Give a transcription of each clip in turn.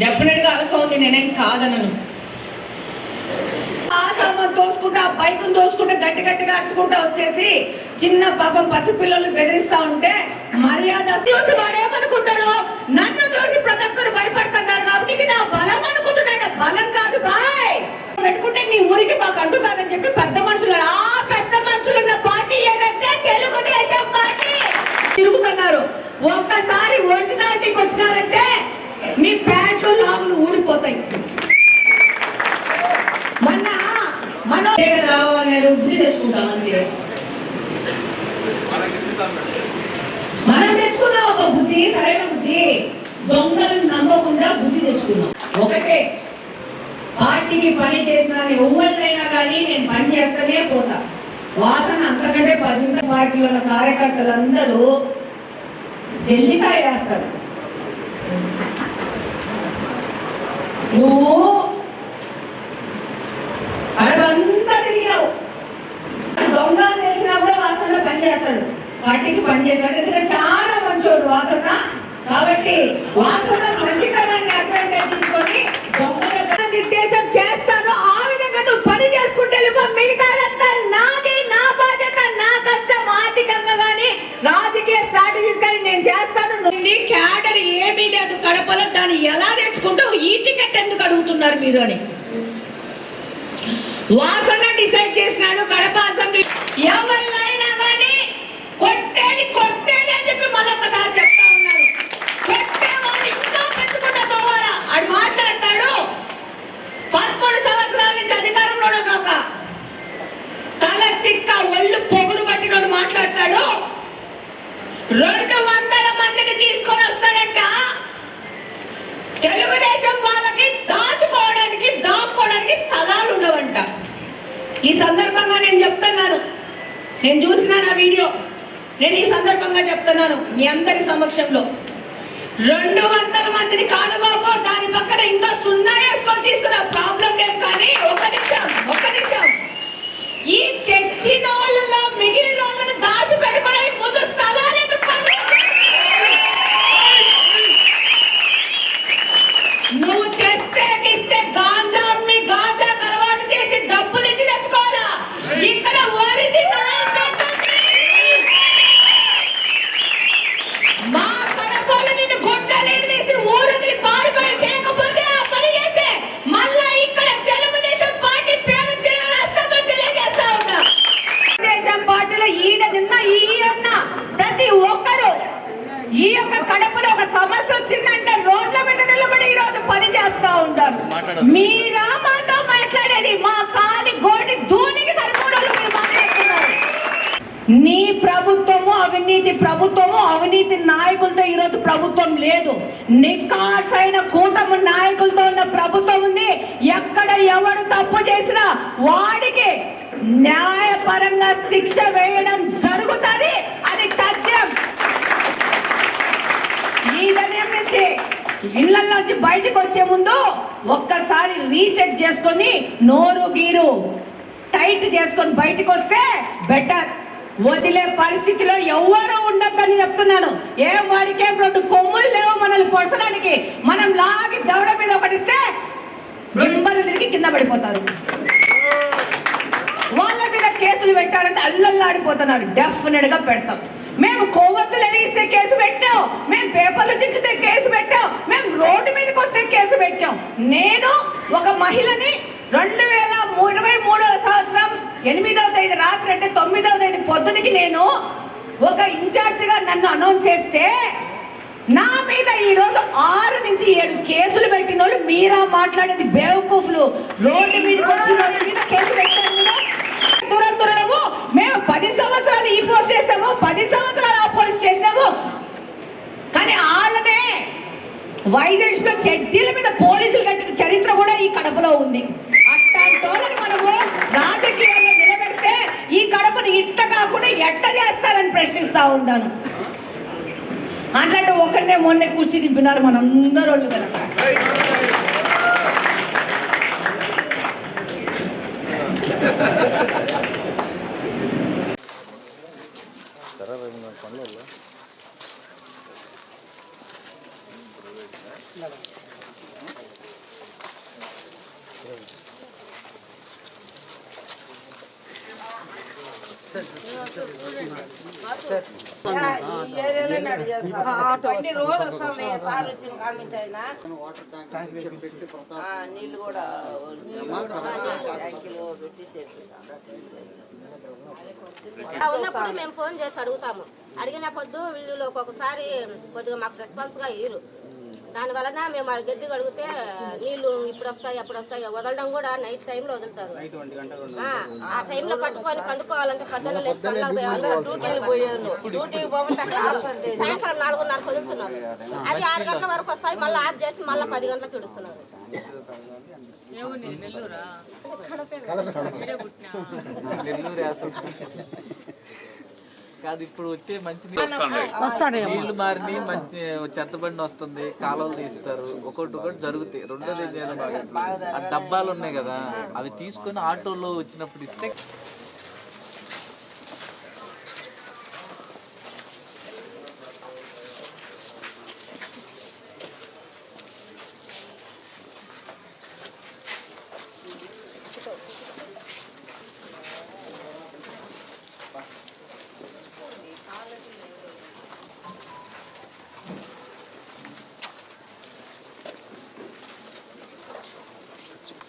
డెఫినెట్గా అలక ఉంది నేనేం కాదనను. ఆ సామాన్ దోసుకుంటా ఆ గట్టి గట్టిగా అరుచుకుంటా వచ్చేసి చిన్న పాపం పసిపిల్లలు బెదిరిస్తా ఉంటే మర్యాద చూసి వాడేమనుకుంటాడు నన్ను చూసి ప్రతి ఒక్కరు భయపడుతున్నారు కాబట్టి ఇది నా బలం అనుకుంటున్నాడు బలం కాదు బాయ్! పెట్టుకుంటే నీ ఊరికి మాకు అంటు కాదని చెప్పి పెద్ద మనుషులు ఆ పెద్ద మనుషులు ఉన్న పార్టీ ఏదంటే తెలుగుదేశం పార్టీ! తిరుగుతున్నారు. ఒక్కసారి ఒరిజినాలిటీకి వచ్చినారంటే మీ ప్యాంట్లు లాగులు ఊడిపోతాయి. మొన్న మన రావాలనే బుద్ధి తెచ్చుకుంటాం అంతే. మనం తెచ్చుకున్నాం ఒక బుద్ధి సరైన బుద్ధి దొంగలను నమ్మకుండా బుద్ధి తెచ్చుకున్నాం ఒకటే పార్టీకి పని చేసిన ఎవరినైనా కానీ నేను పని చేస్తూనే పోతా. వాసన అంతకంటే పదింత పార్టీలో ఉన్న కార్యకర్తలందరూ జల్లికాయ వేస్తారు నువ్వు అడవంతా తిరిగినావు. దొంగ చేసినా కూడా వాసనలో పని చేస్తాడు. పార్టీకి పని చేస్తాడు. ఎందుకంటే చాలా మంచోడు వాసన. కాబట్టి వాసన మంచితనాన్ని అడ్వాంటేజ్ తీసుకొని దొంగల నిర్దేశం చేస్తాను. ఆ విధంగా నువ్వు పని చేసుకుంటే వెళ్ళిపో. మిగతాదంతా నాది నా బాధ్యత నా కష్టం. ఆర్థికంగా కానీ రాజకీయ స్ట్రాటజీస్ కానీ నేను చేస్తాను. క్యాడర్ ఏమీ లేదు. కడపలో దాన్ని ఎలా నేర్చుకుంటూ చేస్తున్నారు మీరు అని. వాసన డిసైడ్ చేసినాడు కడప అసెంబ్లీ. ఎవరినైనా కానీ కొట్టేది కొట్టేది అని చెప్పి మళ్ళొకసారి చెప్తా ఉన్నారు. కొట్టేవాడిని ఇంకా పెంచుకుంటా పోవాలా? ఆడు మాట్లాడతాడు. పదమూడు సంవత్సరాల నుంచి అధికారంలో ఒక తల తిక్క ఒళ్ళు పొగులు పట్టినోడు మాట్లాడతాడు. రెండు వందల మందిని తీసుకొని వస్తాడంట. తెలుగుదేశం వాళ్ళకి దా ఉండవంట ఈ సందర్భంగా నేను చెప్తున్నాను. నేను చూసిన నా వీడియో. నేను ఈ సందర్భంగా చెప్తున్నాను మీ అందరి సమక్షంలో. రెండు వందల మందిని కాదు బాబు దాని పక్కన ఇంకా సున్నా వేసుకొని తీసుకున్న ప్రాబ్లం లేదు కానీ ఒక నిమిషం ఒక నిమిషం. ఈ తెచ్చిన వాళ్ళలో మిగిలిన వాళ్ళని దాచి పెట్టుకోవడానికి ముందు స్థలాలు ఎందుకు నువ్వు తెస్తే ఇస్తే గాంజా అమ్మి గాంజా అలవాటు చేసి డబ్బులు ఇచ్చి తెచ్చుకోవాలా ఇక్కడ ఒరిజినల్ మా కడపలో నిన్ను గుడ్డలు తీసి ఊరదిలి పారిపోయి చేయకపోతే ఆ పని చేస్తే మళ్ళా ఇక్కడ తెలుగుదేశం పార్టీ పేరు తిరగరాస్తామని తెలియజేస్తా ఉన్నా తెలుగుదేశం పార్టీలో ఈడ నిన్న ఈ అన్న ప్రతి ఒక్కరు ఈ యొక్క కడపలో ఒక సమస్య వచ్చిందంటే రోడ్ల మీద నిలబడి ఈ రోజు పని చేస్తా ఉంటారు మీరా మాతో మాట్లాడేది మా కాలి గోడి ధూనికి సరిపోవడం మీరు మాట్లాడుతున్నారు నీ ప్రభుత్వము అవినీతి ప్రభుత్వము అవినీతి నాయకులతో ఈ రోజు ప్రభుత్వం లేదు. నికాసైన కూటమి నాయకులతో ఉన్న ప్రభుత్వం ఉంది. ఎక్కడ ఎవరు తప్పు చేసినా వాడికి న్యాయపరంగా శిక్ష వేయడం జరుగుతుంది. అది తథ్యం ఈ నిర్ణయం నుంచి ఇళ్ళలోంచి బయటకు వచ్చే ముందు ఒక్కసారి రీచెక్ చేసుకొని నోరు గీరు టైట్ చేసుకొని బయటకు వస్తే బెటర్. వదిలే పరిస్థితిలో ఎవ్వరూ ఉండద్దని చెప్తున్నాను. ఏ వాడికేం రెండు కొమ్ములు లేవు మనల్ని పొడసడానికి. మనం లాగి దవడ మీద ఒకటిస్తే గింబలు తిరిగి కింద పడిపోతారు. వాళ్ళ మీద కేసులు పెట్టారంటే అల్లల్లాడిపోతున్నారు. డెఫినెట్గా పెడతాం. మేము కొవ్వొత్తులు ఎరిగిస్తే కేసు పెట్టాం. మేము పేపర్లు చించితే కేసు పెట్టాం. మేము రోడ్డు మీదకి వస్తే కేసు పెట్టాం. నేను ఒక మహిళని రెండు వేల ఇరవై మూడవ సంవత్సరం ఎనిమిదవ తేదీ రాత్రి అంటే తొమ్మిదవ తేదీ పొద్దునకి నేను ఒక ఇన్ఛార్జ్గా నన్ను అనౌన్స్ చేస్తే నా మీద ఈరోజు ఆరు నుంచి ఏడు కేసులు పెట్టిన వాళ్ళు మీరా మాట్లాడేది బేవకూఫ్లు. రోడ్డు మీదకి వచ్చి వాళ్ళ మీద కేసు పెట్టారు దూరం దూరము మేము పది సంవత్సరాలు ఈ పోస్ట్ చేసాము పది సంవత్సరాలు ఆ పోలీస్ చేసినాము. కానీ వాళ్ళనే వైజాగ్లో చెడ్డీల మీద పోలీసులు కట్టిన చరిత్ర కూడా ఈ కడపలో ఉంది. రాజకీయాల్లో నిలబెడితే ఈ కడపను ఇట్ట కాకుండా ఎట్ట చేస్తారని ప్రశ్నిస్తా ఉంటాను. అట్లాంటి ఒకరినే మొన్నే కూర్చి దింపినారు మనందరూ వాళ్ళు కనుక ఈ రోజు సార్ వచ్చిన కామించైనా నీళ్ళు కూడా ఉన్నప్పుడు మేము ఫోన్ చేసి అడుగుతాము. అడిగినప్పుడు వీళ్ళు ఒక్కొక్కసారి కొద్దిగా మాకు రెస్పాన్స్గా ఇయ్యరు. దాని వలన మేము ఆ గడ్డి అడిగితే నీళ్ళు ఇప్పుడు వస్తాయి అప్పుడు వస్తాయి వదలడం కూడా నైట్ టైంలో వదులుతారు. ఆ, టైంలో పట్టుకొని పండుకోవాలంటే ఆపుతుంటే సాయంత్రం నాలుగున్నరకు వదులుతున్నారు. అది ఆరు గంటల వరకు వస్తాయి మళ్ళీ ఆఫ్ చేసి మళ్ళీ పది గంటలకు ఇడుస్తున్నారు నెల్లూరు? కాదు ఇప్పుడు వచ్చే మంచి నీళ్ళు మారిని మంచి చెత్త బండి వస్తుంది కాలువలు తీస్తారు ఒకటి ఒకటి జరుగుతాయి. రెండోది ఏం చేయాలి ఆ డబ్బాలు ఉన్నాయి కదా అవి తీసుకొని ఆటోలో వచ్చినప్పుడు ఇస్తే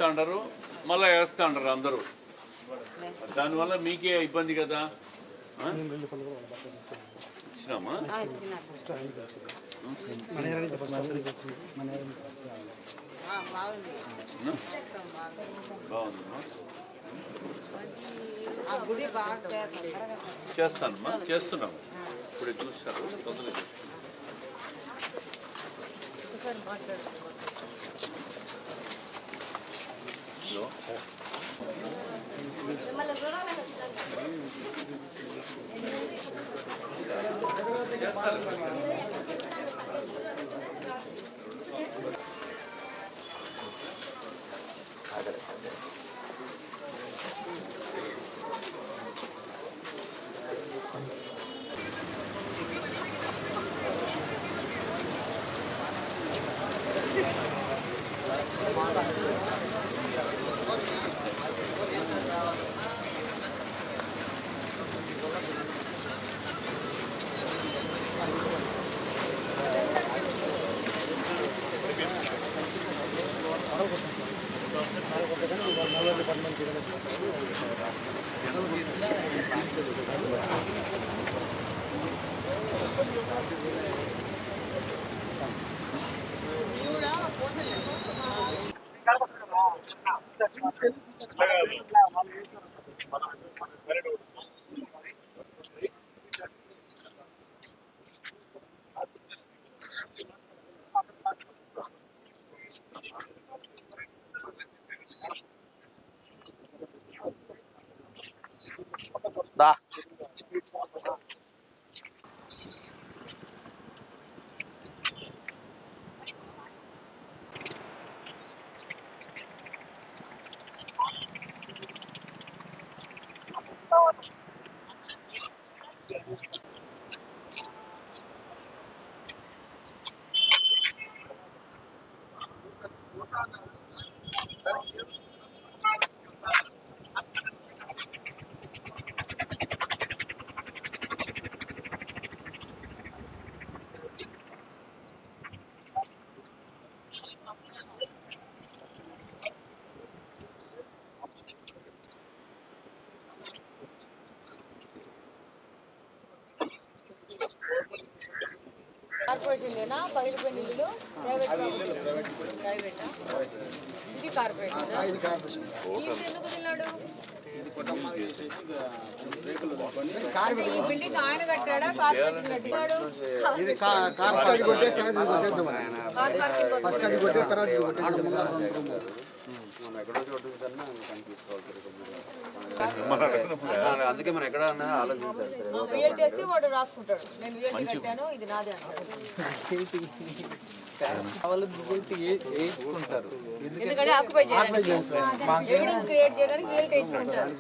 అంటారు మళ్ళీ వేస్తా అంటారు అందరూ. దానివల్ల మీకే ఇబ్బంది కదా? ఇచ్చినామా? బాగుందమ్మా చేస్తానమ్మా చేస్తున్నాము. ఇప్పుడే చూస్తారు తొందరగా చేస్తాను. Thank you. కార్పొరేషన్లేనా పగిలిపోయిన ప్రైవేట్ ప్రైవేటా? ఇది కార్పొరేషన్. ఎందుకు తిన్నాడు? అంటే ఈ బిల్డింగ్ ఆయన కట్టాడా? కార్పొరేషన్ కట్టాడు ఇది కా- కార్ స్టార్ట్ కొట్టేస్తారా ఇది కొట్టేద్దాం కార్ అందుకే మనం ఎక్కడ ఆలోచించాలి సరే. విఎల్టీ వేస్తే వాడు రాసుకుంటాడు. నేను విఎల్టీ కట్టాను ఇది నాదే అంటాడు. వాళ్ళు గూగుల్కి ఏ- వేయించుకుంటారు ఎందుకంటే ఆక్యుపై చేయడానికి ఎవిడెన్స్ క్రియేట్ చేయడానికి విఎల్టీ ఇచ్చుకుంటారు.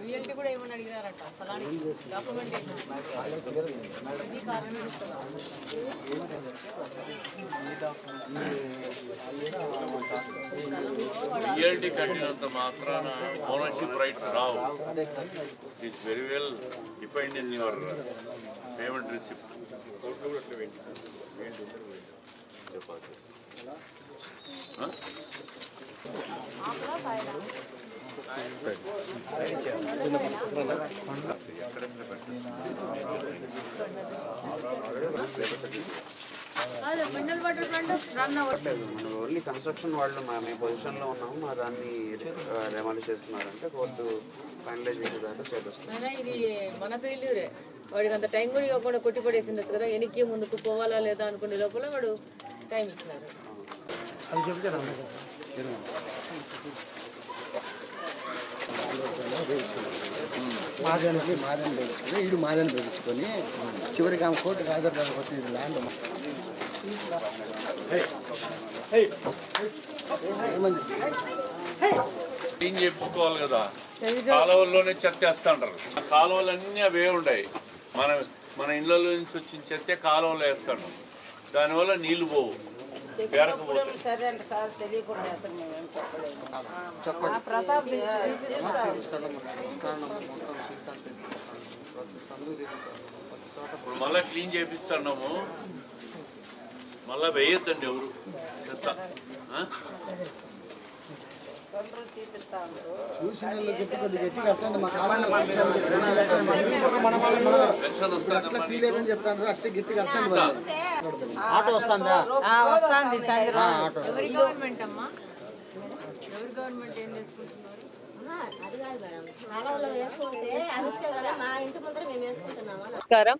రియల్టీ కూడా ఏమని అడిగినారట ఫలాని డాక్యుమెంటేషన్ ఇది కారణం ఇస్తున్నా జిఎల్టీ కట్టినంత మాత్రాన ownership rights Rao it's very well defined in your payment receipt చెప్పాలి Huh? ఓన్లీ కన్స్ట్రక్షన్ వాళ్ళు మా మేము పొజిషన్లో ఉన్నాము. మా దాన్ని రెమాలిష్ చేస్తున్నారంటే కోర్టు ఫైనలైజ్ చేసేదాకా చేపిస్తున్నాం ఇది మన ఫెయిల్యూరే వాడికి అంత టైం కూడా ఇవ్వకుండా కొట్టి పడేసిండొచ్చు కదా. వెనక్కి ముందుకు పోవాలా లేదా అనుకునే లోపల వాడు టైం ఇచ్చినారు. మాదానికి మాదని పెంచుకొని మాదని పెంచుకొని చివరికి ఆమె కోర్టుకు హాజరు కాకపోతే ఇది ల్యాండ్ క్లీన్ చేయించుకోవాలి కదా? కాలువల్లోనే చెత్త వేస్తా ఉంటారు ఆ కాలువలన్నీ అవే ఉన్నాయి మన మన ఇళ్ళలో నుంచి వచ్చిన చెత్తే కాలువలో వేస్తాడు దానివల్ల నీళ్ళు పోవు. మళ్ళీ క్లీన్ చేపిస్తున్నాము మళ్ళీ వేయొద్దండి ఎవరు? చెత్త. ఆటో వస్తుందా? వస్తుంది సాయంత్రం. ఆటో. ఎవరి గవర్నమెంట్ అమ్మా? ఎవరి గవర్నమెంట్ ఏం చేసుకుంటున్నారు? నమస్కారం.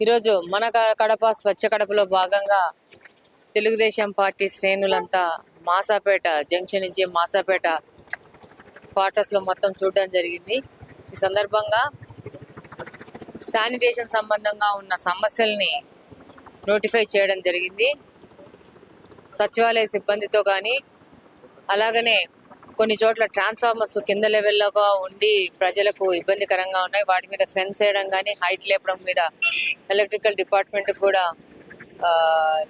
ఈరోజు మన కడప స్వచ్ఛ కడపలో భాగంగా తెలుగుదేశం పార్టీ శ్రేణులంతా మాసాపేట జంక్షన్ నుంచి మాసాపేట క్వార్టర్స్లో మొత్తం చూడడం జరిగింది. ఈ సందర్భంగా శానిటేషన్ సంబంధంగా ఉన్న సమస్యల్ని నోటిఫై చేయడం జరిగింది. సచివాలయ సిబ్బందితో కానీ అలాగనే కొన్ని చోట్ల ట్రాన్స్ఫార్మర్స్ కింద లెవెల్లోగా ఉండి ప్రజలకు ఇబ్బందికరంగా ఉన్నాయి. వాటి మీద ఫెన్స్ వేయడం కానీ హైట్ లేపడం మీద ఎలక్ట్రికల్ డిపార్ట్మెంట్ కూడా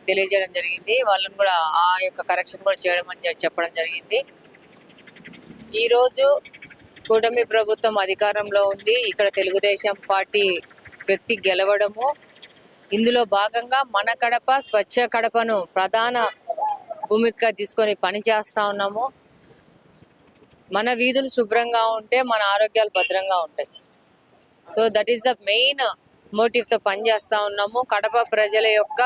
తెలియజేయడం జరిగింది. వాళ్ళని కూడా ఆ యొక్క కరెక్షన్ కూడా చేయడం అని చెప్పి చెప్పడం జరిగింది. ఈరోజు కూటమి ప్రభుత్వం అధికారంలో ఉంది. ఇక్కడ తెలుగుదేశం పార్టీ వ్యక్తి గెలవడము. ఇందులో భాగంగా మన కడప స్వచ్ఛ కడపను ప్రధాన భూమిక తీసుకొని పని చేస్తా ఉన్నాము. మన వీధులు శుభ్రంగా ఉంటే మన ఆరోగ్యాలు భద్రంగా ఉంటాయి. So that is the main మోటివ్తో పనిచేస్తా ఉన్నాము. కడప ప్రజల యొక్క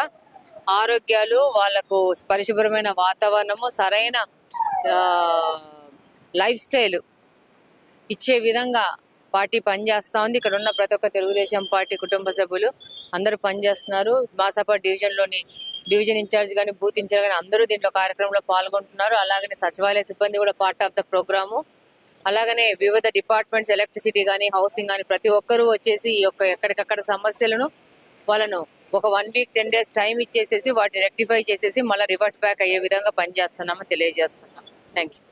ఆరోగ్యాలు వాళ్ళకు పరిశుభ్రమైన వాతావరణము సరైన లైఫ్ స్టైల్ ఇచ్చే విధంగా పార్టీ పనిచేస్తా ఉంది. ఇక్కడ ఉన్న ప్రతి ఒక్క తెలుగుదేశం పార్టీ కుటుంబ సభ్యులు అందరూ పనిచేస్తున్నారు. బాసాపా డివిజన్లోని డివిజన్ ఇన్ఛార్జ్ కానీ బూత్ ఇన్ఛార్జ్ కానీ అందరూ దీంట్లో కార్యక్రమంలో పాల్గొంటున్నారు. అలాగనే సచివాలయ సిబ్బంది కూడా పార్ట్ ఆఫ్ ద ప్రోగ్రాము అలాగనే వివిధ డిపార్ట్మెంట్స్ ఎలక్ట్రిసిటీ కానీ హౌసింగ్ కానీ ప్రతి ఒక్కరూ వచ్చేసి ఈ యొక్క ఎక్కడికక్కడ సమస్యలను వాళ్ళను ఒక one week ten days time ఇచ్చేసేసి వాటిని రెక్టిఫై చేసేసి మళ్ళీ రివర్ట్ బ్యాక్ అయ్యే విధంగా పనిచేస్తున్నామని తెలియజేస్తున్నాం. Thank you